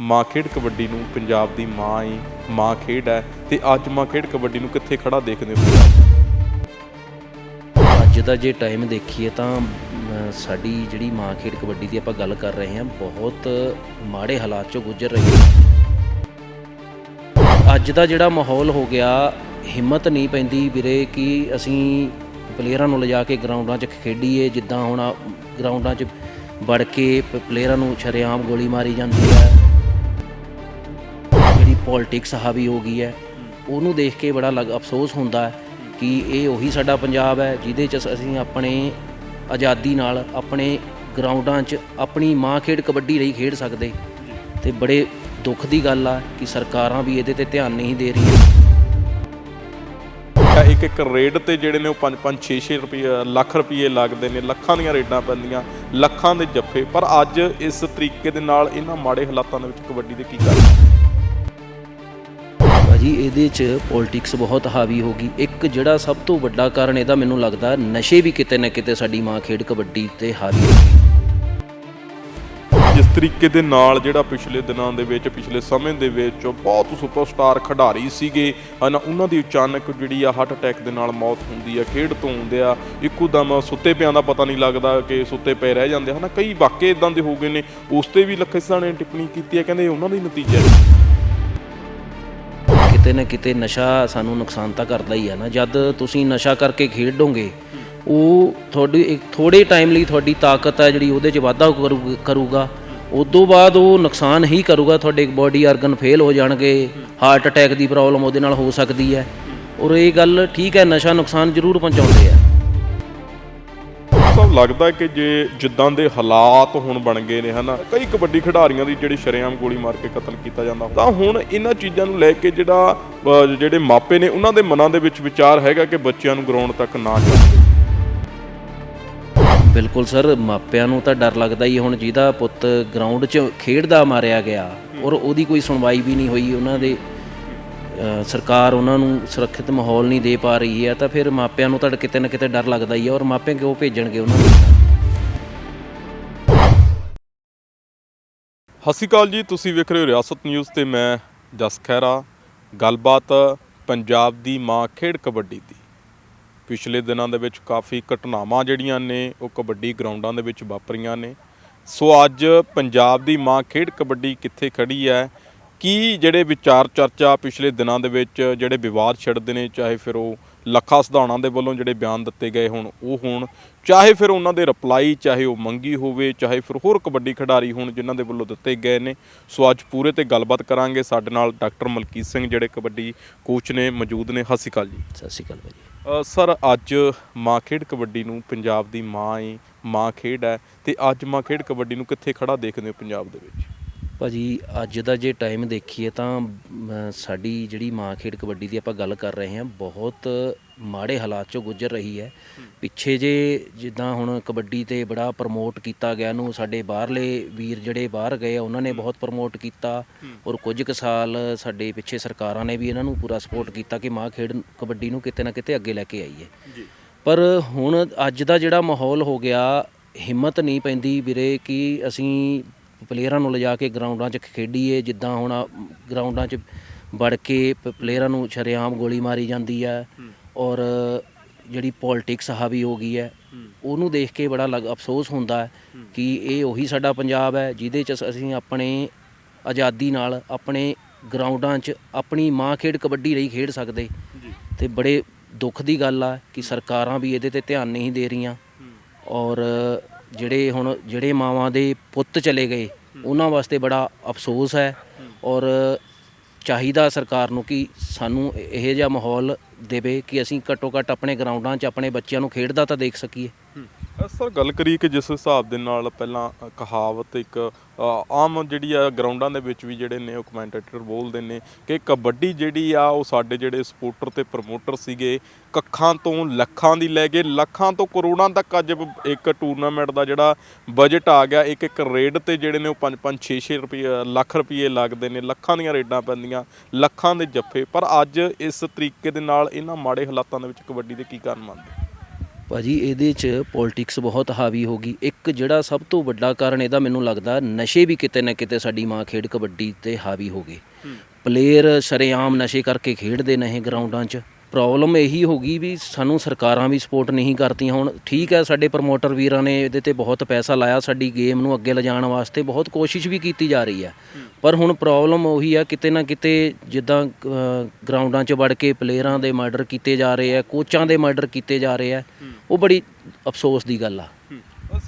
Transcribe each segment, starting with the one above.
ਮਾਂ ਖੇਡ ਕਬੱਡੀ ਨੂੰ ਪੰਜਾਬ ਦੀ ਮਾਂ ਹੀ ਮਾਂ ਖੇਡ ਹੈ ਤੇ ਅੱਜ ਮਾਂ ਖੇਡ ਕਬੱਡੀ ਨੂੰ ਕਿੱਥੇ ਖੜਾ ਦੇਖਦੇ ਹੋ? ਅੱਜ ਦਾ ਜੇ ਟਾਈਮ ਦੇਖੀਏ ਤਾਂ ਸਾਡੀ ਜਿਹੜੀ ਮਾਂ ਖੇਡ ਕਬੱਡੀ ਦੀ ਆਪਾਂ ਗੱਲ ਕਰ ਰਹੇ ਹਾਂ, ਬਹੁਤ ਮਾੜੇ ਹਾਲਾਤ ਚੋਂ ਗੁਜ਼ਰ ਰਹੀ ਹੈ। ਅੱਜ ਦਾ ਜਿਹੜਾ ਮਾਹੌਲ ਹੋ ਗਿਆ, ਹਿੰਮਤ ਨਹੀਂ ਪੈਂਦੀ ਵੀਰੇ ਕਿ ਅਸੀਂ ਪਲੇਅਰਾਂ ਨੂੰ ਲਿਜਾ ਕੇ ਗਰਾਊਂਡਾਂ 'ਚ ਖੇਡੀਏ, ਜਿੱਦਾਂ ਹੁਣ ਗਰਾਊਂਡਾਂ 'ਚ ਵੜ ਕੇ ਪਲੇਅਰਾਂ ਨੂੰ ਸ਼ਰੇਆਮ ਗੋਲੀ ਮਾਰੀ ਜਾਂਦੀ ਹੈ। ਪੋਲਿਟਿਕਸ ਹਾਵੀ ਹੋ ਗਈ ਹੈ। ਉਹਨੂੰ ਦੇਖ ਕੇ ਬੜਾ ਲੱਗ ਅਫਸੋਸ ਹੁੰਦਾ ਹੈ ਕਿ ਇਹ ਉਹੀ ਸਾਡਾ ਪੰਜਾਬ ਹੈ, ਜਿਹਦੇ 'ਚ ਅਸੀਂ ਆਪਣੇ ਆਜ਼ਾਦੀ ਨਾਲ, ਆਪਣੇ ਗਰਾਊਂਡਾਂ 'ਚ ਆਪਣੀ ਮਾਂ ਖੇਡ ਕਬੱਡੀ ਲਈ ਖੇਡ ਸਕਦੇ। ਤੇ ਬੜੇ ਦੁੱਖ ਦੀ ਗੱਲ ਆ ਕਿ ਸਰਕਾਰਾਂ ਵੀ ਇਹਦੇ ਤੇ ਧਿਆਨ ਨਹੀਂ ਦੇ ਰਹੀਆਂ। ਇੱਕ ਇੱਕ ਰੇਡ ਤੇ ਜਿਹੜੇ ਨੇ ਉਹ 5 5 6 6 ਰੁਪਏ ਲੱਖ ਰੁਪਏ ਲੱਗਦੇ ਨੇ। ਲੱਖਾਂ ਦੀਆਂ ਰੇਡਾਂ ਪੈਂਦੀਆਂ, ਲੱਖਾਂ ਦੇ ਜੱਫੇ। ਪਰ ਅੱਜ ਇਸ ਤਰੀਕੇ ਦੇ ਨਾਲ ਇਹਨਾਂ ਮਾੜੇ ਹਾਲਾਤਾਂ ਦੇ ਵਿੱਚ ਕਬੱਡੀ ਦੇ ਕੀ ਕਰ ਭਾਜੀ, ਇਹਦੇ 'ਚ ਪੋਲਿਟਿਕਸ ਬਹੁਤ ਹਾਵੀ ਹੋ ਗਈ। ਇੱਕ ਜਿਹੜਾ ਸਭ ਤੋਂ ਵੱਡਾ ਕਾਰਨ ਇਹਦਾ ਮੈਨੂੰ ਲੱਗਦਾ, ਨਸ਼ੇ ਵੀ ਕਿਤੇ ਨਾ ਕਿਤੇ ਸਾਡੀ ਮਾਂ ਖੇਡ ਕਬੱਡੀ ਤੇ ਹਾਵੀ ਹੋ ਗਏ ਜਿਸ ਤਰੀਕੇ ਦੇ ਨਾਲ ਜਿਹੜਾ ਪਿਛਲੇ ਦਿਨਾਂ ਦੇ ਵਿੱਚ, ਪਿਛਲੇ ਸਮੇਂ ਦੇ ਵਿੱਚ ਬਹੁਤ ਸੁਪਰਸਟਾਰ ਖਿਡਾਰੀ ਸੀਗੇ, ਹਨ, ਉਹਨਾਂ ਦੀ ਅਚਾਨਕ ਜਿਹੜੀ ਆ ਹਾਰਟ ਅਟੈਕ ਦੇ ਨਾਲ ਮੌਤ ਹੁੰਦੀ ਆ, ਖੇਡ ਤੋਂ ਹੁੰਦੇ ਆ ਇੱਕੋ ਦਮ ਸੁੱਤੇ ਪਿਆਂ ਦਾ ਪਤਾ ਨਹੀਂ ਲੱਗਦਾ ਕਿ ਸੁੱਤੇ ਪਏ ਰਹਿ ਜਾਂਦੇ ਹਨ, ਕਈ ਵਾਕਏ ਇਦਾਂ ਦੇ ਹੋ ਗਏ ਨੇ, ਉਸ ਤੇ ਵੀ ਲੱਖੇ ਸਿਆਂ ਨੇ ਟਿੱਪਣੀ ਕੀਤੀ ਹੈ ਕਹਿੰਦੇ ਉਹਨਾਂ ਦਾ ਹੀ ਨਤੀਜਾ ਕਿਤੇ ਨਾ ਕਿਤੇ ਨਸ਼ਾ ਸਾਨੂੰ ਨੁਕਸਾਨ ਤਾਂ ਕਰਦਾ ਹੀ ਆ ਨਾ। ਜਦ ਤੁਸੀਂ ਨਸ਼ਾ ਕਰਕੇ ਖੇਡੋਗੇ, ਉਹ ਤੁਹਾਡੀ ਇੱਕ ਥੋੜੇ ਟਾਈਮ ਲਈ ਤੁਹਾਡੀ ਤਾਕਤ ਹੈ ਜਿਹੜੀ ਉਹਦੇ 'ਚ ਵਾਧਾ ਕਰੂ- ਕਰੂਗਾ। ਤੋਂ ਬਾਅਦ ਉਹ ਨੁਕਸਾਨ ਹੀ ਕਰੂਗਾ, ਤੁਹਾਡੇ ਬੋਡੀ ਆਰਗਨ ਫੇਲ ਹੋ ਜਾਣਗੇ ਹਾਰਟ ਅਟੈਕ ਦੀ ਪ੍ਰੋਬਲਮ ਉਹਦੇ ਨਾਲ ਹੋ ਸਕਦੀ ਹੈ। ਔਰ ਇਹ ਗੱਲ ਠੀਕ ਹੈ, ਨਸ਼ਾ ਨੁਕਸਾਨ ਜ਼ਰੂਰ ਪਹੁੰਚਾਉਂਦੇ ਆ। ਸਭ ਲੱਗਦਾ ਕਿ ਜੇ ਜਿੱਦਾਂ ਦੇ ਹਾਲਾਤ ਹੁਣ ਬਣ ਗਏ ਨੇ, ਹਨਾ, ਕਈ ਕਬੱਡੀ ਖਿਡਾਰੀਆਂ ਦੀ ਜਿਹੜੀ ਸ਼ਰੇਆਮ ਗੋਲੀ ਮਾਰ ਕੇ ਕਤਲ ਕੀਤਾ ਜਾਂਦਾ ਤਾਂ ਹੁਣ ਇਹਨਾਂ ਚੀਜ਼ਾਂ ਨੂੰ ਲੈ ਕੇ ਜਿਹੜਾ ਜਿਹੜੇ ਮਾਪੇ ਨੇ, ਉਹਨਾਂ ਦੇ ਮਨਾਂ ਦੇ ਵਿੱਚ ਵਿਚਾਰ ਹੈਗਾ ਕਿ ਬੱਚਿਆਂ ਨੂੰ ਗਰਾਊਂਡ ਤੱਕ ਨਾ ਜਾਣ ਬਿਲਕੁਲ ਸਰ, ਮਾਪਿਆਂ ਨੂੰ ਤਾਂ ਡਰ ਲੱਗਦਾ ਹੀ ਹੁਣ ਜਿਹਦਾ ਪੁੱਤ ਗਰਾਊਂਡ 'ਚ ਖੇਡਦਾ ਮਾਰਿਆ ਗਿਆ, ਔਰ ਉਹਦੀ ਕੋਈ ਸੁਣਵਾਈ ਵੀ ਨਹੀਂ ਹੋਈ ਉਹਨਾਂ ਦੇ। ਸਰਕਾਰ ਉਹਨਾਂ ਨੂੰ ਸੁਰੱਖਿਅਤ ਮਾਹੌਲ ਨਹੀਂ ਦੇ ਪਾ ਰਹੀ ਹੈ, ਤਾਂ ਫਿਰ ਮਾਪਿਆਂ ਨੂੰ ਤਾਂ ਕਿਤੇ ਨਾ ਕਿਤੇ ਡਰ ਲੱਗਦਾ ਹੀ ਹੈ ਔਰ ਮਾਪੇ ਕਿਉਂ ਭੇਜਣਗੇ ਉਹਨਾਂ ਨੂੰ? ਸਤਿ ਸ਼੍ਰੀ ਅਕਾਲ ਜੀ, ਤੁਸੀਂ ਵੇਖ ਰਹੇ ਹੋ ਰਿਆਸਤ ਨਿਊਜ਼ ਤੇ ਮੈਂ ਜਸ ਖਹਿਰਾ। ਗੱਲਬਾਤ ਪੰਜਾਬ ਦੀ ਮਾਂ ਖੇਡ ਕਬੱਡੀ ਦੀ। ਪਿਛਲੇ ਦਿਨਾਂ ਦੇ ਵਿੱਚ ਕਾਫੀ ਘਟਨਾਵਾਂ ਜਿਹੜੀਆਂ ਨੇ, ਉਹ ਕਬੱਡੀ ਗਰਾਊਂਡਾਂ ਦੇ ਵਿੱਚ ਵਾਪਰੀਆਂ ਨੇ। ਸੋ ਅੱਜ ਪੰਜਾਬ ਦੀ ਮਾਂ ਖੇਡ ਕਬੱਡੀ ਕਿੱਥੇ ਖੜੀ ਹੈ ਕੀ ਜਿਹੜੇ ਵਿਚਾਰ ਚਰਚਾ ਪਿਛਲੇ ਦਿਨਾਂ ਦੇ ਵਿੱਚ ਜਿਹੜੇ ਵਿਵਾਦ ਛਿੜਦੇ ਨੇ ਚਾਹੇ ਫਿਰ ਉਹ ਲੱਖਾ ਸਿਧਾਣਾ ਦੇ ਵੱਲੋਂ ਜਿਹੜੇ ਬਿਆਨ ਦਿੱਤੇ ਗਏ ਹੁਣ ਉਹ ਹੋਣ ਚਾਹੇ ਫਿਰ ਉਹਨਾਂ ਦੇ ਰਿਪਲਾਈ ਚਾਹੇ ਉਹ ਮੰਗੀ ਹੋਵੇ ਚਾਹੇ ਫਿਰ ਹੋਰ ਕਬੱਡੀ ਖਿਡਾਰੀ ਹੋਣ ਜਿਨ੍ਹਾਂ ਦੇ ਵੱਲੋਂ ਦਿੱਤੇ ਗਏ ਨੇ। ਸੋ ਅੱਜ ਪੂਰੇ ਤੇ ਗੱਲਬਾਤ ਕਰਾਂਗੇ ਸਾਡੇ ਨਾਲ ਡਾਕਟਰ ਮਲਕੀਤ ਸਿੰਘ ਜਿਹੜੇ ਕਬੱਡੀ ਕੋਚ ਨੇ ਮੌਜੂਦ ਨੇ। ਸਤਿ ਸ਼੍ਰੀ ਅਕਾਲ ਜੀ। ਸਤਿ ਸ਼੍ਰੀ ਅਕਾਲ ਅ, ਸਰ ਅੱਜ ਮਾਂ ਖੇਡ ਕਬੱਡੀ ਨੂੰ ਪੰਜਾਬ ਦੀ ਮਾਂ ਏ ਮਾਂ ਖੇਡ ਹੈ ਤੇ ਅੱਜ ਮਾਂ ਖੇਡ ਕਬੱਡੀ ਨੂੰ ਕਿੱਥੇ ਖੜਾ ਦੇਖਦੇ ਹੋ ਪੰਜਾਬ ਦੇ ਵਿੱਚ? ਭਾਜੀ ਅੱਜ ਦਾ ਜੇ ਟਾਈਮ ਦੇਖੀਏ ਤਾਂ ਸਾਡੀ ਜਿਹੜੀ ਮਾਂ ਖੇਡ ਕਬੱਡੀ ਦੀ ਆਪਾਂ ਗੱਲ ਕਰ ਰਹੇ ਹਾਂ ਬਹੁਤ ਮਾੜੇ ਹਾਲਾਤ ਚੋਂ ਗੁਜ਼ਰ ਰਹੀ ਹੈ। ਪਿੱਛੇ ਜੇ ਜਿੱਦਾਂ ਹੁਣ ਕਬੱਡੀ ਤੇ ਬੜਾ ਪ੍ਰਮੋਟ ਕੀਤਾ ਗਿਆ ਨੂੰ ਸਾਡੇ ਬਾਹਰਲੇ ਵੀਰ ਜਿਹੜੇ ਬਾਹਰ ਗਏ ਆ ਉਹਨਾਂ ਨੇ ਬਹੁਤ ਪ੍ਰਮੋਟ ਕੀਤਾ। ਔਰ ਕੁਝ ਕੁ ਸਾਲ ਸਾਡੇ ਪਿੱਛੇ ਸਰਕਾਰਾਂ ਨੇ ਵੀ ਇਹਨਾਂ ਨੂੰ ਪੂਰਾ ਸਪੋਰਟ ਕੀਤਾ ਕਿ ਮਾਂ ਖੇਡ ਕਬੱਡੀ ਨੂੰ ਕਿਤੇ ਨਾ ਕਿਤੇ ਅੱਗੇ ਲੈ ਕੇ ਆਈਏ। ਜੀ। ਪਰ ਹੁਣ ਅੱਜ ਦਾ ਜਿਹੜਾ ਮਾਹੌਲ ਹੋ ਗਿਆ ਹਿੰਮਤ ਨਹੀਂ ਪੈਂਦੀ ਵੀਰੇ ਕਿ ਅਸੀਂ ਪਲੇਅਰਾਂ ਨੂੰ ਲਿਜਾ ਕੇ ਗਰਾਊਂਡਾਂ 'ਚ ਖੇਡੀਏ ਜਿੱਦਾਂ ਹੁਣ ਗਰਾਊਂਡਾਂ 'ਚ ਵੜ ਕੇ ਪਲੇਅਰਾਂ ਨੂੰ ਸ਼ਰੇਆਮ ਗੋਲੀ ਮਾਰੀ ਜਾਂਦੀ ਹੈ। ਔਰ ਜਿਹੜੀ ਪੋਲਿਟਿਕਸ ਹਾਵੀ ਹੋ ਗਈ ਹੈ ਉਹਨੂੰ ਦੇਖ ਕੇ ਬੜਾ ਲੱਗ ਅਫਸੋਸ ਹੁੰਦਾ ਹੈ ਕਿ ਇਹ ਉਹੀ ਸਾਡਾ ਪੰਜਾਬ ਹੈ ਜਿਹਦੇ 'ਚ ਅਸੀਂ ਆਪਣੇ ਆਜ਼ਾਦੀ ਨਾਲ ਆਪਣੇ ਗਰਾਊਂਡਾਂ 'ਚ ਆਪਣੀ ਮਾਂ ਖੇਡ ਕਬੱਡੀ ਲਈ ਖੇਡ ਸਕਦੇ ਤੇ ਬੜੇ ਦੁੱਖ ਦੀ ਗੱਲ ਆ ਕਿ ਸਰਕਾਰਾਂ ਵੀ ਇਹਦੇ ਤੇ ਧਿਆਨ ਨਹੀਂ ਦੇ ਰਹੀਆਂ ਔਰ ਜਿਹੜੇ ਹੁਣ ਜਿਹੜੇ ਮਾਵਾਂ ਦੇ ਪੁੱਤ ਚਲੇ ਗਏ, ਉਹਨਾਂ ਵਾਸਤੇ ਬੜਾ ਅਫਸੋਸ ਹੈ ਔਰ ਚਾਹੀਦਾ ਸਰਕਾਰ ਨੂੰ ਕਿ ਸਾਨੂੰ ਇਹੋ ਜਿਹਾ ਮਾਹੌਲ ਦੇਵੇ ਕਿ ਅਸੀਂ ਘੱਟੋ ਘੱਟ ਆਪਣੇ ਗਰਾਊਂਡਾਂ 'ਚ ਆਪਣੇ ਬੱਚਿਆਂ ਨੂੰ ਖੇਡਦਾ ਤਾਂ ਦੇਖ ਸਕੀਏ। ਸਰ, ਗੱਲ ਕਰੀਏ ਕਿ ਜਿਸ ਹਿਸਾਬ ਦੇ ਨਾਲ ਪਹਿਲਾਂ ਕਹਾਵਤ ਇੱਕ ਆਮ ਜਿਹੜੀ ਆ ਗਰਾਊਂਡਾਂ ਦੇ ਵਿੱਚ ਵੀ ਜਿਹੜੇ ਨੇ ਉਹ ਕਮੈਂਟੇਟਰ ਬੋਲਦੇ ਨੇ ਕਿ ਕਬੱਡੀ ਜਿਹੜੀ ਆ ਉਹ ਸਾਡੇ ਜਿਹੜੇ ਸਪੋਰਟਰ ਤੇ ਪ੍ਰਮੋਟਰ ਸੀਗੇ, ਕੱਖਾਂ ਤੋਂ ਲੱਖਾਂ ਦੀ ਲੈ ਕੇ ਲੱਖਾਂ ਤੋਂ ਕਰੋੜਾਂ ਤੱਕ ਅੱਜ ਇੱਕ ਟੂਰਨਾਮੈਂਟ ਦਾ ਜਿਹੜਾ ਬਜਟ ਆ ਗਿਆ, ਇੱਕ ਇੱਕ ਰੇਡ ਤੇ ਜਿਹੜੇ ਨੇ ਉਹ 5 5 6 6 ਰੁਪਏ, ਲੱਖ ਰੁਪਏ ਲੱਗਦੇ ਨੇ, ਲੱਖਾਂ ਦੀਆਂ ਰੇਡਾਂ ਪੈਂਦੀਆਂ, ਲੱਖਾਂ ਦੇ ਜੱਫੇ। ਪਰ ਅੱਜ ਇਸ ਤਰੀਕੇ ਦੇ ਨਾਲ ਇਹਨਾਂ ਮਾੜੇ ਹਾਲਾਤਾਂ ਦੇ ਵਿੱਚ ਕਬੱਡੀ ਦੇ ਕੀ ਕਾਰਨ ਮੰਨਦੇ ਭਾਜੀ ਇਹਦੇ 'ਚ ਪੋਲਿਟਿਕਸ ਬਹੁਤ ਹਾਵੀ ਹੋ ਗਈ। ਇੱਕ ਜਿਹੜਾ ਸਭ ਤੋਂ ਵੱਡਾ ਕਾਰਨ ਇਹਦਾ ਮੈਨੂੰ ਲੱਗਦਾ ਨਸ਼ੇ ਵੀ ਕਿਤੇ ਨਾ ਕਿਤੇ ਸਾਡੀ ਮਾਂ ਖੇਡ ਕਬੱਡੀ ਤੇ ਹਾਵੀ ਹੋ ਗਏ। ਪਲੇਅਰ ਸ਼ਰੇਆਮ ਨਸ਼ੇ ਕਰਕੇ ਖੇਡਦੇ ਨੇ ਗਰਾਊਂਡਾਂ 'ਚ। ਪ੍ਰੋਬਲਮ ਇਹੀ ਹੋ ਗਈ ਵੀ ਸਾਨੂੰ ਸਰਕਾਰਾਂ ਵੀ ਸਪੋਰਟ ਨਹੀਂ ਕਰਦੀਆਂ ਹੁਣ। ਠੀਕ ਹੈ, ਸਾਡੇ ਪ੍ਰਮੋਟਰ ਵੀਰਾਂ ਨੇ ਇਹਦੇ ਤੇ ਬਹੁਤ ਪੈਸਾ ਲਾਇਆ, ਸਾਡੀ ਗੇਮ ਨੂੰ ਅੱਗੇ ਲਿਜਾਣ ਵਾਸਤੇ ਬਹੁਤ ਕੋਸ਼ਿਸ਼ ਵੀ ਕੀਤੀ ਜਾ ਰਹੀ ਹੈ। ਪਰ ਹੁਣ ਪ੍ਰੋਬਲਮ ਉਹੀ ਆ, ਕਿਤੇ ਨਾ ਕਿਤੇ ਜਿੱਦਾਂ ਗਰਾਊਂਡਾਂ 'ਚ ਵੜ ਕੇ ਪਲੇਅਰਾਂ ਦੇ ਮਰਡਰ ਕੀਤੇ ਜਾ ਰਹੇ ਆ ਕੋਚਾਂ ਦੇ ਮਰਡਰ ਕੀਤੇ ਜਾ ਰਹੇ ਆ, ਉਹ ਬੜੀ ਅਫਸੋਸ ਦੀ ਗੱਲ ਆ।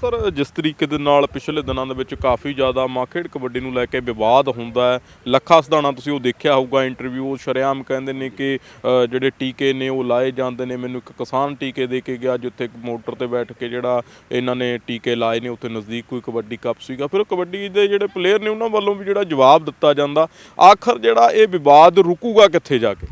ਸਰ ਜਿਸ ਤਰੀਕੇ ਦੇ ਨਾਲ ਪਿਛਲੇ ਦਿਨਾਂ ਦੇ ਵਿੱਚ ਕਾਫੀ ਜ਼ਿਆਦਾ ਮਾਂ ਖੇਡ ਕਬੱਡੀ ਨੂੰ ਲੈ ਕੇ ਵਿਵਾਦ ਹੁੰਦਾ ਹੈ। ਲੱਖਾ ਸਦਾਣਾ ਤੁਸੀਂ ਉਹ ਦੇਖਿਆ ਹੋਊਗਾ ਇੰਟਰਵਿਊ ਉਹ ਸ਼ਰੇਆਮ ਕਹਿੰਦੇ ਨੇ ਕਿ ਅ, ਜਿਹੜੇ ਟੀਕੇ ਨੇ ਉਹ ਲਾਏ ਜਾਂਦੇ ਨੇ। ਮੈਨੂੰ ਇੱਕ ਕਿਸਾਨ ਟੀਕੇ ਦੇ ਕੇ ਗਿਆ ਜਿੱਥੇ ਇੱਕ ਮੋਟਰ ਤੇ ਬੈਠ ਕੇ ਜਿਹੜਾ ਇਹਨਾਂ ਨੇ ਟੀਕੇ ਲਾਏ ਨੇ ਉੱਥੇ ਨਜ਼ਦੀਕ ਕੋਈ ਕਬੱਡੀ ਕੱਪ ਸੀਗਾ। ਫਿਰ ਉਹ ਕਬੱਡੀ ਦੇ ਜਿਹੜੇ ਪਲੇਅਰ ਨੇ ਉਹਨਾਂ ਵੱਲੋਂ ਵੀ ਜਿਹੜਾ ਜਵਾਬ ਦਿੱਤਾ ਜਾਂਦਾ। ਆਖਰ ਜਿਹੜਾ ਇਹ ਵਿਵਾਦ ਰੁਕੂਗਾ ਕਿੱਥੇ ਜਾ ਕੇ?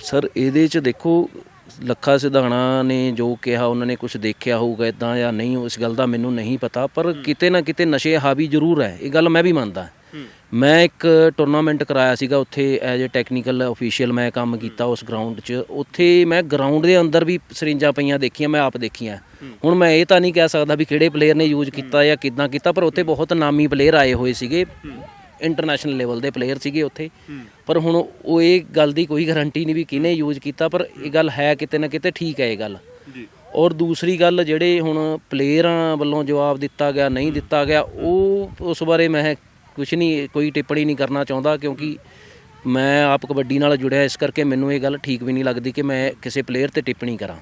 ਸਰ ਇਹਦੇ 'ਚ ਦੇਖੋ ਲੱਖਾ ਸਿਧਾਣਾ ਨੇ ਜੋ ਕਿਹਾ ਉਹਨਾਂ ਨੇ ਕੁਝ ਦੇਖਿਆ ਹੋਊਗਾ ਇਦਾਂ ਜਾਂ ਨਹੀਂ ਉਸ ਗੱਲ ਦਾ ਮੈਨੂੰ ਨਹੀਂ ਪਤਾ ਪਰ ਕਿਤੇ ਨਾ ਕਿਤੇ ਨਸ਼ੇ ਹਾਵੀ ਜ਼ਰੂਰ ਹੈ। ਇਹ ਗੱਲ ਮੈਂ ਵੀ ਮੰਨਦਾ। ਮੈਂ ਇੱਕ ਟੂਰਨਾਮੈਂਟ ਕਰਾਇਆ ਸੀਗਾ ਉੱਥੇ ਐਜ਼ ਅ ਟੈਕਨੀਕਲ ਅਫੀਸ਼ੀਅਲ ਮੈਂ ਕੰਮ ਕੀਤਾ ਉਸ ਗਰਾਊਂਡ 'ਚ। ਉੱਥੇ ਮੈਂ ਗਰਾਊਂਡ ਦੇ ਅੰਦਰ ਵੀ ਸਰਿੰਜਾਂ ਪਈਆਂ ਦੇਖੀਆਂ ਮੈਂ ਆਪ ਦੇਖੀਆਂ। ਹੁਣ ਮੈਂ ਇਹ ਤਾਂ ਨਹੀਂ ਕਹਿ ਸਕਦਾ ਵੀ ਕਿਹੜੇ ਪਲੇਅਰ ਨੇ ਯੂਜ਼ ਕੀਤਾ ਜਾਂ ਕਿਦਾਂ ਕੀਤਾ ਪਰ ਉੱਥੇ ਬਹੁਤ ਨਾਮੀ ਪਲੇਅਰ ਆਏ ਹੋਏ ਸੀਗੇ। ਇੰਟਰਨੈਸ਼ਨਲ ਲੈਵਲ ਦੇ ਪਲੇਅਰ ਸੀਗੇ ਉੱਥੇ। ਪਰ ਹੁਣ ਉਹ ਇਹ ਗੱਲ ਦੀ ਕੋਈ ਗਾਰੰਟੀ ਨਹੀਂ ਵੀ ਕਿਹਨੇ ਯੂਜ਼ ਕੀਤਾ ਪਰ ਇਹ ਗੱਲ ਹੈ ਕਿਤੇ ਨਾ ਕਿਤੇ ਠੀਕ ਹੈ ਇਹ ਗੱਲ। ਜੀ। ਔਰ ਦੂਸਰੀ ਗੱਲ ਜਿਹੜੇ ਹੁਣ ਪਲੇਅਰਾਂ ਵੱਲੋਂ ਜਵਾਬ ਦਿੱਤਾ ਗਿਆ ਨਹੀਂ ਦਿੱਤਾ ਗਿਆ ਉਹ ਉਸ ਬਾਰੇ ਮੈਂ ਕੁਝ ਨਹੀਂ ਕੋਈ ਟਿੱਪਣੀ ਨਹੀਂ ਕਰਨਾ ਚਾਹੁੰਦਾ ਕਿਉਂਕਿ ਮੈਂ ਆਪ ਕਬੱਡੀ ਨਾਲ ਜੁੜਿਆ ਇਸ ਕਰਕੇ ਮੈਨੂੰ ਇਹ ਗੱਲ ਠੀਕ ਵੀ ਨਹੀਂ ਲੱਗਦੀ ਕਿ ਮੈਂ ਕਿਸੇ ਪਲੇਅਰ ਤੇ ਟਿੱਪਣੀ ਕਰਾਂ।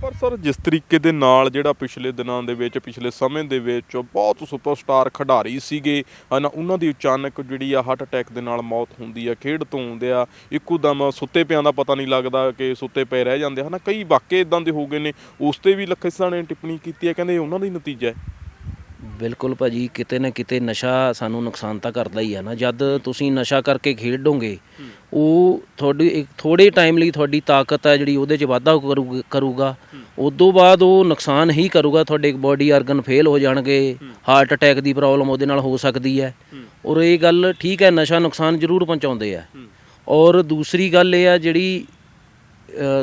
ਪਰ ਸਰ, ਜਿਸ ਤਰੀਕੇ ਦੇ ਨਾਲ ਜਿਹੜਾ ਪਿਛਲੇ ਦਿਨਾਂ ਦੇ ਵਿੱਚ, ਪਿਛਲੇ ਸਮੇਂ ਦੇ ਵਿੱਚ ਬਹੁਤ ਸੁਪਰਸਟਾਰ ਖਿਡਾਰੀ ਸੀਗੇ ਹਨਾ ਉਹਨਾਂ ਦੀ ਅਚਾਨਕ ਜਿਹੜੀ ਆ ਹਾਰਟ ਅਟੈਕ ਦੇ ਨਾਲ ਮੌਤ ਹੁੰਦੀ ਆ, ਖੇਡ ਤੋਂ ਹੁੰਦੇ ਆ ਇੱਕੋ ਦਮ ਸੁੱਤੇ ਪਿਆਂ ਦਾ ਪਤਾ ਨਹੀਂ ਲੱਗਦਾ ਕਿ ਸੁੱਤੇ ਪਏ ਰਹਿ ਜਾਂਦੇ ਹਨਾ ਕਈ ਵਾਕੇ ਇਦਾਂ ਦੇ ਹੋ ਗਏ ਨੇ, ਉਸ ਤੇ ਵੀ ਲੱਖੇ ਸਿਧਾਣੇ ਨੇ ਟਿੱਪਣੀ ਕੀਤੀ ਹੈ ਕਹਿੰਦੇ ਉਹਨਾਂ ਦਾ ਹੀ ਨਤੀਜਾ ਹੈ। ਬਿਲਕੁਲ ਭਾਜੀ ਕਿਤੇ ਨਾ ਕਿਤੇ ਨਸ਼ਾ ਸਾਨੂੰ ਨੁਕਸਾਨ ਤਾਂ ਕਰਦਾ ਹੀ ਆ ਨਾ। ਜਦ ਤੁਸੀਂ ਨਸ਼ਾ ਕਰਕੇ ਖੇਡੋਗੇ ਉਹ ਤੁਹਾਡੀ ਇੱਕ ਥੋੜੇ ਟਾਈਮ ਲਈ ਤੁਹਾਡੀ ਤਾਕਤ ਹੈ ਜਿਹੜੀ ਉਹਦੇ 'ਚ ਵਾਧਾ ਕਰੂ- ਕਰੂਗਾ। ਉਦੋਂ ਬਾਅਦ ਉਹ ਨੁਕਸਾਨ ਹੀ ਕਰੂਗਾ ਤੁਹਾਡੇ ਬੋਡੀ ਆਰਗਨ ਫੇਲ ਹੋ ਜਾਣਗੇ ਹਾਰਟ ਅਟੈਕ ਦੀ ਪ੍ਰੋਬਲਮ ਉਹਦੇ ਨਾਲ ਹੋ ਸਕਦੀ ਹੈ। ਔਰ ਇਹ ਗੱਲ ਠੀਕ ਹੈ ਨਸ਼ਾ ਨੁਕਸਾਨ ਜ਼ਰੂਰ ਪਹੁੰਚਾਉਂਦੇ ਆ। ਔਰ ਦੂਸਰੀ ਗੱਲ ਇਹ ਆ ਜਿਹੜੀ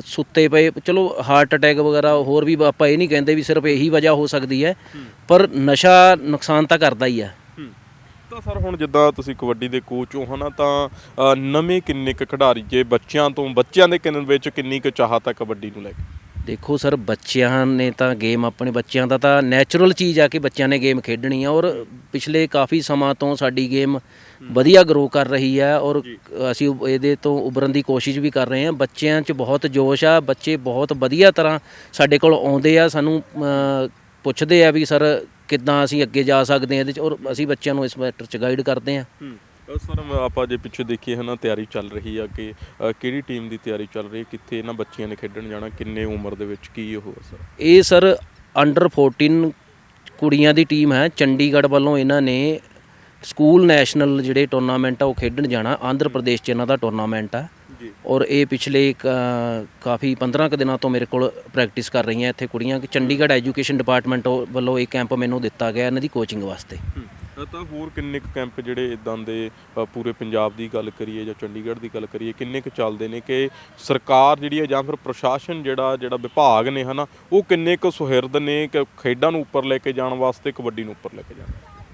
ਸੁੱਤੇ ਪਏ ਚਲੋ ਹਾਰਟ ਅਟੈਕ ਵਗੈਰਾ ਹੋਰ ਵੀ ਆਪਾਂ ਇਹ ਨਹੀਂ ਕਹਿੰਦੇ ਵੀ ਸਿਰਫ ਇਹੀ ਵਜ੍ਹਾ ਹੋ ਸਕਦੀ ਹੈ ਪਰ ਨਸ਼ਾ ਨੁਕਸਾਨ ਤਾਂ ਕਰਦਾ ਹੀ ਹੈ। ਤਾਂ ਸਰ ਹੁਣ ਜਿੱਦਾਂ ਤੁਸੀਂ ਕਬੱਡੀ ਦੇ ਕੋਚ ਹੋ ਹਨਾ ਤਾਂ ਨਵੇਂ ਕਿੰਨੇ ਕੁ ਖਿਡਾਰੀ ਜੇ ਬੱਚਿਆਂ ਤੋਂ ਬੱਚਿਆਂ ਦੇ ਕਿੰਨ ਵਿੱਚ ਕਿੰਨੀ ਕੁ ਚਾਹਤ ਹੈ ਕਬੱਡੀ ਨੂੰ ਲੈ ਕੇ? ਦੇਖੋ ਸਰ ਬੱਚਿਆਂ ਨੇ ਤਾਂ ਗੇਮ ਆਪਣੇ ਬੱਚਿਆਂ ਦਾ ਤਾਂ ਨੈਚੁਰਲ ਚੀਜ਼ ਆ ਕਿ ਬੱਚਿਆਂ ਨੇ ਗੇਮ ਖੇਡਣੀ ਆ ਔਰ ਪਿਛਲੇ ਕਾਫੀ ਸਮਾਂ ਤੋਂ ਸਾਡੀ ਗੇਮ ਵਧੀਆ ਗਰੋ ਕਰ ਰਹੀ ਹੈ ਔਰ ਅਸੀਂ ਇਹਦੇ ਤੋਂ ਉਭਰਨ ਦੀ ਕੋਸ਼ਿਸ਼ ਵੀ ਕਰ ਰਹੇ ਹਾਂ। ਬੱਚਿਆਂ 'ਚ ਬਹੁਤ ਜੋਸ਼ ਆ। ਬੱਚੇ ਬਹੁਤ ਵਧੀਆ ਤਰ੍ਹਾਂ ਸਾਡੇ ਕੋਲ ਆਉਂਦੇ ਆ। ਸਾਨੂੰ ਪੁੱਛਦੇ ਆ ਵੀ ਸਰ ਕਿੱਦਾਂ ਅਸੀਂ ਅੱਗੇ ਜਾ ਸਕਦੇ ਹਾਂ? ਇਹਦੇ 'ਚ ਔਰ ਅਸੀਂ ਬੱਚਿਆਂ ਨੂੰ ਇਸ ਮੈਟਰ 'ਚ ਗਾਈਡ ਕਰਦੇ ਹਾਂ। ਸਰ ਆਪਾਂ ਜੇ ਪਿੱਛੇ ਦੇਖੀਏ ਹਨਾ ਤਿਆਰੀ ਚੱਲ ਰਹੀ ਆ ਕਿ ਕਿਹੜੀ ਟੀਮ ਦੀ ਤਿਆਰੀ ਚੱਲ ਰਹੀ ਹੈ? ਕਿੱਥੇ ਇਹਨਾਂ ਬੱਚਿਆਂ ਨੇ ਖੇਡਣ ਜਾਣਾ? ਕਿੰਨੇ ਉਮਰ ਦੇ ਵਿੱਚ? ਕੀ ਉਹ ਸਰ? ਇਹ ਸਰ ਅੰਡਰ 14 ਕੁੜੀਆਂ ਦੀ ਟੀਮ ਹੈ। ਚੰਡੀਗੜ੍ਹ ਵੱਲੋਂ ਇਹਨਾਂ ਨੇ ਸਕੂਲ ਨੈਸ਼ਨਲ ਜਿਹੜੇ ਟੂਰਨਾਮੈਂਟ ਆ ਉਹ ਖੇਡਣ ਜਾਣਾ। ਆਂਧਰ ਪ੍ਰਦੇਸ਼ 'ਚ ਇਹਨਾਂ ਦਾ ਟੂਰਨਾਮੈਂਟ ਆ। ਔਰ ਇਹ ਪਿਛਲੇ ਕਾਫੀ 15 ਕੁ ਦਿਨਾਂ ਤੋਂ ਮੇਰੇ ਕੋਲ ਪ੍ਰੈਕਟਿਸ ਕਰ ਰਹੀਆਂ ਇੱਥੇ ਕੁੜੀਆਂ। ਕਿ ਚੰਡੀਗੜ੍ਹ ਐਜੂਕੇਸ਼ਨ ਡਿਪਾਰਟਮੈਂਟ ਵੱਲੋਂ ਇਹ ਕੈਂਪ ਮੈਨੂੰ ਦਿੱਤਾ ਗਿਆ ਇਹਨਾਂ ਦੀ ਕੋਚਿੰਗ ਵਾਸਤੇ। ਤਾਂ ਹੋਰ ਕਿੰਨੇ ਕੁ ਕੈਂਪ ਜਿਹੜੇ ਇਦਾਂ ਦੇ ਪੂਰੇ ਪੰਜਾਬ ਦੀ ਗੱਲ ਕਰੀਏ ਜਾਂ ਚੰਡੀਗੜ੍ਹ ਦੀ ਗੱਲ ਕਰੀਏ ਕਿੰਨੇ ਕੁ ਚੱਲਦੇ ਨੇ ਕਿ ਸਰਕਾਰ ਜਿਹੜੀ ਹੈ ਜਾਂ ਫਿਰ ਪ੍ਰਸ਼ਾਸਨ ਜਿਹੜਾ ਜਿਹੜਾ ਵਿਭਾਗ ਨੇ ਹਨਾ ਉਹ ਕਿੰਨੇ ਕੁ ਸੁਹਿਰਦ ਨੇ ਕਿ ਖੇਡਾਂ ਨੂੰ ਉੱਪਰ ਲੈ ਕੇ ਜਾਣ ਵਾਸਤੇ ਕਬੱਡੀ ਨੂੰ ਉੱਪਰ ਲੈ ਕੇ ਜਾਣ?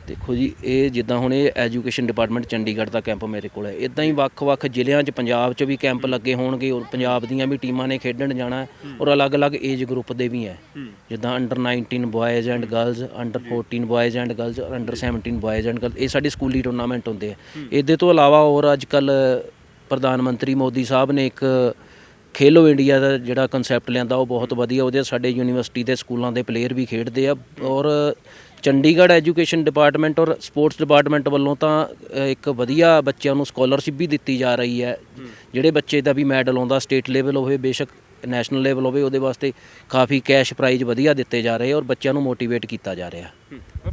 ਦੇਖੋ ਜੀ ਇਹ ਜਿੱਦਾਂ ਹੁਣ ਇਹ ਐਜੂਕੇਸ਼ਨ ਡਿਪਾਰਟਮੈਂਟ ਚੰਡੀਗੜ੍ਹ ਦਾ ਕੈਂਪ ਮੇਰੇ ਕੋਲ ਹੈ। ਇਦਾਂ ਹੀ ਵੱਖ-ਵੱਖ ਜ਼ਿਲ੍ਹਿਆਂ 'ਚ ਪੰਜਾਬ 'ਚ ਵੀ ਕੈਂਪ ਲੱਗੇ ਹੋਣਗੇ ਔਰ ਪੰਜਾਬ ਦੀਆਂ ਵੀ ਟੀਮਾਂ ਨੇ ਖੇਡਣ ਜਾਣਾ ਔਰ ਅਲੱਗ-ਅਲੱਗ ਏਜ ਗਰੁੱਪ ਦੇ ਵੀ ਹੈ। ਜਿੱਦਾਂ under 19 boys and girls under 14 boys and girls ਔਰ ਅੰਡਰ 17 ਬॉयਜ਼ ਐਂਡ ਗਰਲਜ਼ ਇਹ ਸਾਡੇ ਸਕੂਲੀ ਟੂਰਨਾਮੈਂਟ ਹੁੰਦੇ ਆ। ਇਹਦੇ ਤੋਂ ਇਲਾਵਾ ਔਰ ਅੱਜਕੱਲ ਪ੍ਰਧਾਨ ਮੰਤਰੀ ਮੋਦੀ ਸਾਹਿਬ ਨੇ ਇੱਕ ਖੇਲੋ ਇੰਡੀਆ ਦਾ ਜਿਹੜਾ ਕਨਸੈਪਟ ਲਿਆਂਦਾ ਉਹ ਬਹੁਤ ਵਧੀਆ ਉਹਦੇ ਸਾਡੇ ਯੂਨੀਵਰਸਿਟੀ ਦੇ ਸਕੂਲਾਂ ਦੇ ਪਲੇਅਰ ਵੀ ਖੇਡਦੇ ਆ ਔਰ ਚੰਡੀਗੜ੍ਹ ਐਜੂਕੇਸ਼ਨ ਡਿਪਾਰਟਮੈਂਟ ਔਰ ਸਪੋਰਟਸ ਡਿਪਾਰਟਮੈਂਟ ਵੱਲੋਂ ਤਾਂ ਇੱਕ ਵਧੀਆ ਬੱਚਿਆਂ ਨੂੰ ਸਕਾਲਰਸ਼ਿਪ ਵੀ ਦਿੱਤੀ ਜਾ ਰਹੀ ਹੈ। ਜਿਹੜੇ ਬੱਚੇ ਦਾ ਵੀ ਮੈਡਲ ਆਉਂਦਾ ਸਟੇਟ ਲੈਵਲ ਹੋਵੇ ਬੇਸ਼ੱਕ ਨੈਸ਼ਨਲ ਲੈਵਲ ਹੋਵੇ ਉਹਦੇ ਵਾਸਤੇ ਕਾਫੀ ਕੈਸ਼ ਪ੍ਰਾਈਜ਼ ਵਧੀਆ ਦਿੱਤੇ ਜਾ ਰਹੇ ਔਰ ਬੱਚਿਆਂ ਨੂੰ ਮੋਟੀਵੇਟ ਕੀਤਾ ਜਾ ਰਿਹਾ।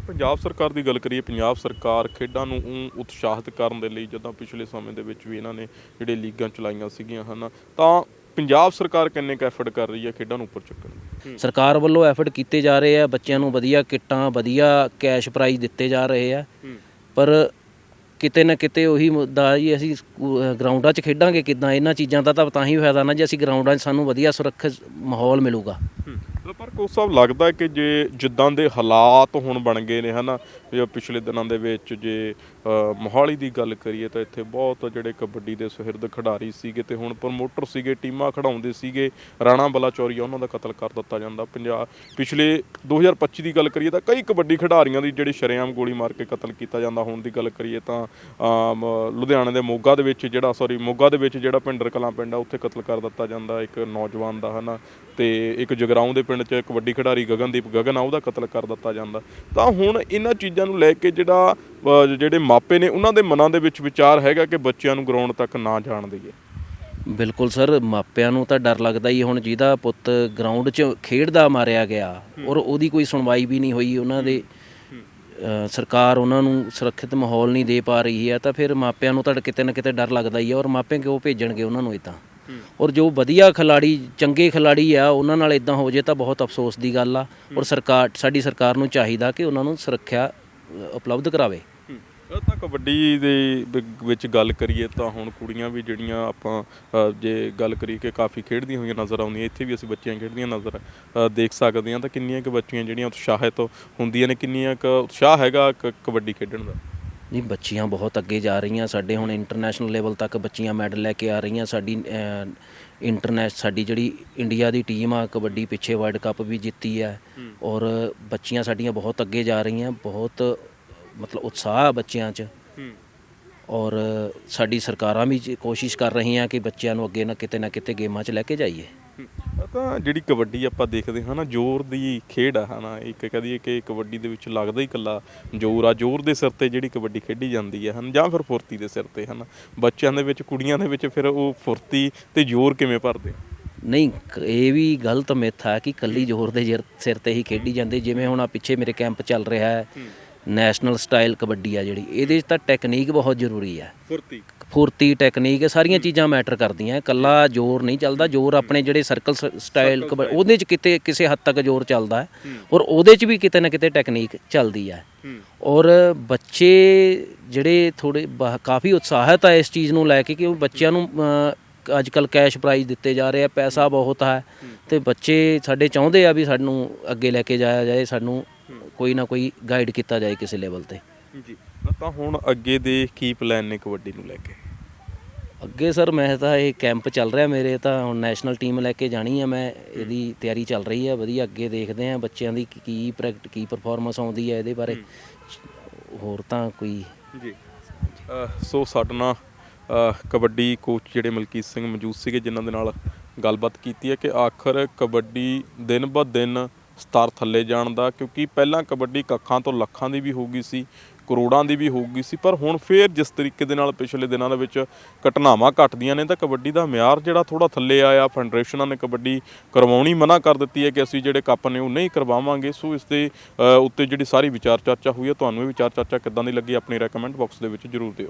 ਪੰਜਾਬ ਸਰਕਾਰ ਦੀ ਗੱਲ ਕਰੀਏ ਪੰਜਾਬ ਸਰਕਾਰ ਖੇਡਾਂ ਨੂੰ ਉਤਸ਼ਾਹਿਤ ਕਰਨ ਦੇ ਲਈ ਜਦੋਂ ਪਿਛਲੇ ਸਮੇਂ ਦੇ ਵਿੱਚ ਵੀ ਇਹਨਾਂ ਨੇ ਜਿਹੜੇ ਲੀਗਾਂ ਚਲਾਈਆਂ ਸੀਗੀਆਂ ਹਨ ਤਾਂ ਪੰਜਾਬ ਸਰਕਾਰ ਕਿੰਨੇ ਕੁ ਐਫਰਟ ਕਰ ਰਹੀ ਹੈ ਖੇਡਾਂ ਨੂੰ ਉੱਪਰ ਚੱਕਣ ਲਈ ਸਰਕਾਰ ਵੱਲੋਂ ਐਫਰਟ ਕੀਤੇ ਜਾ ਰਹੇ ਆ ਬੱਚਿਆਂ ਨੂੰ ਵਧੀਆ ਕਿੱਟਾਂ ਵਧੀਆ ਕੈਸ਼ ਪ੍ਰਾਈਜ਼ ਦਿੱਤੇ ਜਾ ਰਹੇ ਆ। ਪਰ ਕਿਤੇ ਨਾ ਕਿਤੇ ਉਹੀ ਮੁੱਦਾ ਜੀ ਅਸੀਂ ਸਕੂ- ਗਰਾਊਂਡਾਂ 'ਚ ਖੇਡਾਂਗੇ ਕਿੱਦਾਂ? ਇਹਨਾਂ ਚੀਜ਼ਾਂ ਦਾ ਤਾਂ ਤਾਂ ਹੀ ਫਾਇਦਾ ਨਾ ਜੇ ਅਸੀਂ ਗਰਾਊਂਡਾਂ 'ਚ ਸਾਨੂੰ ਵਧੀਆ ਸੁਰੱਖਿਅਤ ਮਾਹੌਲ ਮਿਲੂਗਾ। ਪਰ ਕੋਚ ਸਾਹਿਬ ਲੱਗਦਾ ਕਿ ਜੇ ਜਿੱਦਾਂ ਦੇ ਹਾਲਾਤ ਹੁਣ ਬਣ ਗਏ ਨੇ ਹਨਾ ਜੇ ਪਿਛਲੇ ਦਿਨਾਂ ਦੇ ਵਿੱਚ ਜੇ ਮੋਹਾਲੀ ਦੀ ਗੱਲ ਕਰੀਏ ਤਾਂ ਇੱਥੇ ਬਹੁਤ ਜਿਹੜੇ ਕਬੱਡੀ ਦੇ ਸੁਹਿਰਦ ਖਿਡਾਰੀ ਸੀਗੇ ਤੇ ਹੁਣ ਪ੍ਰਮੋਟਰ ਸੀਗੇ ਟੀਮਾਂ ਖੜਾਉਂਦੇ ਸੀਗੇ ਰਾਣਾ ਬਲਾਚੌਰੀਆ ਉਹਨਾਂ ਦਾ ਕਤਲ ਕਰ ਦਿੱਤਾ ਜਾਂਦਾ। ਪੰਜਾਬ ਪਿਛਲੇ 2025 ਦੀ ਗੱਲ ਕਰੀਏ ਤਾਂ ਕਈ ਕਬੱਡੀ ਖਿਡਾਰੀਆਂ ਦੀ ਜਿਹੜੀ ਸ਼ਰੇਆਮ ਗੋਲੀ ਮਾਰ ਕੇ ਕਤਲ ਕੀਤਾ ਜਾਂਦਾ ਹੁਣ ਦੀ ਗੱਲ ਕਰੀਏ ਤਾਂ ਅਮ, ਲੁਧਿਆਣੇ ਦੇ ਮੋਗਾ ਦੇ ਵਿੱਚ ਜਿਹੜਾ ਸੌਰੀ ਮੋਗਾ ਦੇ ਵਿੱਚ ਜਿਹੜਾ ਪਿੰਡਰ ਕਲਾਂ ਪਿੰਡ ਆ ਉੱਥੇ ਕਤਲ ਕਰ ਦਿੱਤਾ ਜਾਂਦਾ ਇੱਕ ਨੌਜਵਾਨ ਦਾ ਹਨਾ ਤੇ ਇੱਕ ਜਗਰਾਉਂ ਦੇ ਪਿੰਡ 'ਚ ਕਬੱਡੀ ਖਿਡਾਰੀ ਗਗਨਦੀਪ ਗਗਨ ਆ ਉਹਦਾ ਕਤਲ ਕਰ ਦਿੱਤਾ ਜਾਂਦਾ। ਤਾਂ ਹੁਣ ਇਹਨਾਂ ਚੀਜ਼ਾਂ ਨੂੰ ਲੈ ਕੇ ਜਿਹੜਾ ਜਿਹੜੇ ਮਾਪੇ ਨੇ ਉਹਨਾਂ ਦੇ ਮਨਾਂ ਦੇ ਵਿੱਚ ਵਿਚਾਰ ਹੈਗਾ ਕਿ ਬੱਚਿਆਂ ਨੂੰ ਗਰਾਊਂਡ ਤੱਕ ਨਾ ਜਾਣ ਦਈਏ। ਬਿਲਕੁਲ ਸਰ ਮਾਪਿਆਂ ਨੂੰ ਤਾਂ ਡਰ ਲੱਗਦਾ ਹੀ ਹੁਣ ਜਿਹਦਾ ਪੁੱਤ ਗਰਾਊਂਡ 'ਚ ਖੇਡਦਾ ਮਾਰਿਆ ਗਿਆ ਔਰ ਉਹਦੀ ਕੋਈ ਸੁਣਵਾਈ ਵੀ ਨਹੀਂ ਹੋਈ ਉਹਨਾਂ ਦੇ। ਸਰਕਾਰ ਉਹਨਾਂ ਨੂੰ ਸੁਰੱਖਿਅਤ ਮਾਹੌਲ ਨਹੀਂ ਦੇ ਪਾ ਰਹੀ ਹੈ ਤਾਂ ਫਿਰ ਮਾਪਿਆਂ ਨੂੰ ਤਾਂ ਕਿਤੇ ਨਾ ਕਿਤੇ ਡਰ ਲੱਗਦਾ ਹੀ ਹੈ ਔਰ ਮਾਪੇ ਕਿਉਂ ਭੇਜਣਗੇ ਉਹਨਾਂ ਨੂੰ ਇਦਾਂ ਔਰ ਜੋ ਵਧੀਆ ਖਿਲਾੜੀ ਚੰਗੇ ਖਿਲਾੜੀ ਆ ਉਹਨਾਂ ਨਾਲ ਇਦਾਂ ਹੋ ਜੇ ਤਾਂ ਬਹੁਤ ਅਫਸੋਸ ਦੀ ਗੱਲ ਆ। ਔਰ ਸਰਕਾਰ ਸਾਡੀ ਸਰਕਾਰ ਨੂੰ ਚਾਹੀਦਾ ਕਿ ਉਹਨਾਂ ਨੂੰ ਸੁਰੱਖਿਆ ਉਪਲਬਧ ਕਰਾਵੇ। ਇਹ ਤਾਂ ਕਬੱਡੀ ਦੇ ਵਿੱਚ ਗੱਲ ਕਰੀਏ ਤਾਂ ਹੁਣ ਕੁੜੀਆਂ ਵੀ ਜਿਹੜੀਆਂ ਆਪਾਂ ਜੇ ਗੱਲ ਕਰੀਏ ਕਿ ਕਾਫੀ ਖੇਡਦੀਆਂ ਹੋਈਆਂ ਨਜ਼ਰ ਆਉਂਦੀਆਂ ਇੱਥੇ ਵੀ ਅਸੀਂ ਬੱਚੀਆਂ ਖੇਡਦੀਆਂ ਨਜ਼ਰ ਦੇਖ ਸਕਦੇ ਹਾਂ ਤਾਂ ਕਿੰਨੀਆਂ ਕੁ ਬੱਚੀਆਂ ਜਿਹੜੀਆਂ ਉਤਸ਼ਾਹਿਤ ਹੁੰਦੀਆਂ ਨੇ ਕਿੰਨੀਆਂ ਕੁ ਉਤਸ਼ਾਹ ਹੈਗਾ ਕਬੱਡੀ ਖੇਡਣ ਦਾ। ਜੀ ਬੱਚੀਆਂ ਬਹੁਤ ਅੱਗੇ ਜਾ ਰਹੀਆਂ। ਸਾਡੇ ਹੁਣ ਇੰਟਰਨੈਸ਼ਨਲ ਲੈਵਲ ਤੱਕ ਬੱਚੀਆਂ ਮੈਡਲ ਲੈ ਕੇ ਆ ਰਹੀਆਂ। ਸਾਡੀ ਇੰਟਰਨੈਸ਼ ਸਾਡੀ ਜਿਹੜੀ ਇੰਡੀਆ ਦੀ ਟੀਮ ਆ ਕਬੱਡੀ ਪਿੱਛੇ ਵਰਲਡ ਕੱਪ ਵੀ ਜਿੱਤੀ ਹੈ। ਔਰ ਬੱਚੀਆਂ ਸਾਡੀਆਂ ਬਹੁਤ ਅੱਗੇ ਜਾ ਰਹੀਆਂ। ਬਹੁਤ ਮਤਲਬ ਉਤਸ਼ਾਹ ਆ ਬੱਚਿਆਂ 'ਚ। ਔਰ ਸਾਡੀ ਸਰਕਾਰਾਂ ਵੀ ਕੋਸ਼ਿਸ਼ ਕਰ ਰਹੀਆਂ ਕਿ ਬੱਚਿਆਂ ਨੂੰ ਅੱਗੇ ਨਾ ਕਿਤੇ ਨਾ ਕਿਤੇ ਗੇਮਾਂ 'ਚ ਲੈ ਕੇ ਜਾਈਏ। ਤਾਂ ਜਿਹੜੀ ਕਬੱਡੀ ਆਪਾਂ ਦੇਖਦੇ ਹਾਂ ਨਾ ਜ਼ੋਰ ਦੀ ਖੇਡ ਆ ਹਨਾ। ਇੱਕ ਕਹਦੀਏ ਕਿ ਕਬੱਡੀ ਦੇ ਵਿੱਚ ਲੱਗਦਾ ਹੀ ਇਕੱਲਾ ਜ਼ੋਰ ਆ। ਜ਼ੋਰ ਦੇ ਸਿਰ ਤੇ ਜਿਹੜੀ ਕਬੱਡੀ ਖੇਡੀ ਜਾਂਦੀ ਹੈ ਹਨ ਜਾਂ ਫਿਰ ਫੁਰਤੀ ਦੇ ਸਿਰ ਤੇ ਹਨ। ਬੱਚਿਆਂ ਦੇ ਵਿੱਚ ਕੁੜੀਆਂ ਦੇ ਵਿੱਚ ਫਿਰ ਉਹ ਫੁਰਤੀ ਤੇ ਜ਼ੋਰ ਕਿਵੇਂ ਭਰਦੇ ਨਹੀਂ ਇਹ ਵੀ ਗਲਤ ਮਿੱਥ ਹੈ ਕਿ ਕੱਲੀ ਜ਼ੋਰ ਦੇ ਜਿਰ- ਸਿਰ ਤੇ ਹੀ ਖੇਡੀ ਜਾਂਦੀ। ਜਿਵੇਂ ਹੁਣ ਆ ਪਿੱਛੇ ਮੇਰੇ ਕੈਂਪ ਚੱਲ ਰਿਹਾ ਹੈ ਨੈਸ਼ਨਲ ਸਟਾਈਲ ਕਬੱਡੀ ਆ ਜਿਹੜੀ। ਇਹਦੇ 'ਚ ਤਾਂ ਟੈਕਨੀਕ ਬਹੁਤ ਜ਼ਰੂਰੀ ਹੈ ਫੁਰਤੀ। ਫੁਰਤੀ ਟੈਕਨੀਕ ਇਹ ਸਾਰੀਆਂ ਚੀਜ਼ਾਂ ਮੈਟਰ ਕਰਦੀਆਂ। ਕੱਲਾ ਜ਼ੋਰ ਨਹੀਂ ਚੱਲਦਾ ਜ਼ੋਰ ਆਪਣੇ ਜਿਹੜੇ ਸਰਕਲ ਸਟਾਈਲ ਉਹਦੇ 'ਚ ਕਿਤੇ ਕਿਸੇ ਹੱਦ ਤੱਕ ਜ਼ੋਰ ਚੱਲਦਾ ਹੈ ਔਰ ਉਹਦੇ 'ਚ ਵੀ ਕਿਤੇ ਨਾ ਕਿਤੇ ਟੈਕਨੀਕ ਚੱਲਦੀ ਹੈ। ਔਰ ਬੱਚੇ ਜਿਹੜੇ ਥੋੜੇ ਕਾਫੀ ਉਤਸ਼ਾਹਿਤ ਆ ਇਸ ਚੀਜ਼ ਨੂੰ ਲੈ ਕੇ ਕਿ ਉਹ ਬੱਚਿਆਂ ਨੂੰ ਅੱਜ ਕੱਲ ਕੈਸ਼ ਪ੍ਰਾਈਜ਼ ਦਿੱਤੇ ਜਾ ਰਹੇ ਆ ਪੈਸਾ ਬਹੁਤ ਹੈ ਤੇ ਬੱਚੇ ਸਾਡੇ ਚਾਹੁੰਦੇ ਆ ਵੀ ਸਾਨੂੰ ਅੱਗੇ ਲੈ ਕੇ ਜਾਇਆ ਜਾਏ ਸਾਨੂੰ ਕੋਈ ਨਾ ਕੋਈ ਗਾਈਡ ਕੀਤਾ ਜਾਏ ਕਿਸੇ ਲੈਵਲ ਤੇ। ਜੀ। ਤਾਂ ਹੁਣ ਅੱਗੇ ਦੇ ਕੀ ਪਲਾਨ ਨੇ ਕਬੱਡੀ ਨੂੰ ਲੈ ਕੇ? ਅੱਗੇ ਸਰ ਮੈਂ ਤਾਂ ਇਹ ਕੈਂਪ ਚੱਲ ਰਿਹਾ ਮੇਰੇ ਤਾਂ ਹੁਣ ਨੈਸ਼ਨਲ ਟੀਮ ਲੈ ਕੇ ਜਾਣੀ ਆ ਮੈਂ ਇਹਦੀ ਤਿਆਰੀ ਚੱਲ ਰਹੀ ਹੈ ਵਧੀਆ ਅੱਗੇ ਦੇਖਦੇ ਆ ਬੱਚਿਆਂ ਦੀ ਕੀ- ਪ੍ਰੈਕਟ ਕੀ ਪਰਫਾਰਮੈਂਸ ਆਉਂਦੀ ਹੈ ਇਹਦੇ ਬਾਰੇ। ਹੋਰ ਤਾਂ ਕੋਈ ਜੀ। ਸੋ ਸਾਡੇ ਕਬੱਡੀ ਕੋਚ ਜਿਹੜੇ ਮਲਕੀਤ ਸਿੰਘ ਮੌਜੂਦ ਸੀਗੇ ਜਿਨ੍ਹਾਂ ਦੇ ਨਾਲ ਗੱਲਬਾਤ ਕੀਤੀ ਹੈ ਕਿ ਆਖਰ ਕਬੱਡੀ ਦਿਨ ਬ ਦਿਨ ਸਤਰ ਥੱਲੇ ਜਾਣ ਦਾ ਕਿਉਂਕਿ ਪਹਿਲਾਂ ਕਬੱਡੀ ਕੱਖਾਂ ਤੋਂ ਲੱਖਾਂ ਦੀ ਵੀ ਹੋ ਗਈ ਸੀ ਕਰੋੜਾਂ ਦੀ ਵੀ ਹੋਊਗੀ ਸੀ, ਪਰ ਹੁਣ ਫੇਰ ਜਿਸ ਤਰੀਕੇ ਦੇ ਨਾਲ ਪਿਛਲੇ ਦਿਨਾਂ ਦੇ ਵਿੱਚ ਘਟਨਾਵਾਂ ਘਟਦੀਆਂ ਨੇ, ਤਾਂ ਕਬੱਡੀ ਦਾ ਮਿਆਰ ਜਿਹੜਾ ਥੋੜਾ ਥੱਲੇ ਆਇਆ, ਫੈਡਰੇਸ਼ਨਾਂ ਨੇ ਕਬੱਡੀ ਕਰਵਾਉਣੀ ਮਨਾ ਕਰ ਦਿੱਤੀ ਹੈ ਕਿ ਅਸੀਂ ਜਿਹੜੇ ਕੱਪ ਨੇ ਉਹ ਨਹੀਂ ਕਰਵਾਵਾਂਗੇ। ਸੋ ਇਸ ਦੇ ਉੱਤੇ ਜਿਹੜੀ ਸਾਰੀ ਵਿਚਾਰ ਚਰਚਾ ਹੋਈ ਹੈ, ਤੁਹਾਨੂੰ ਇਹ ਵਿਚਾਰ ਚਰਚਾ ਕਿੱਦਾਂ ਦੀ ਲੱਗੀ, ਆਪਣੀ ਰეკਮੈਂਡ ਬਾਕਸ ਦੇ ਵਿੱਚ ਜਰੂਰ ਦਿਓ।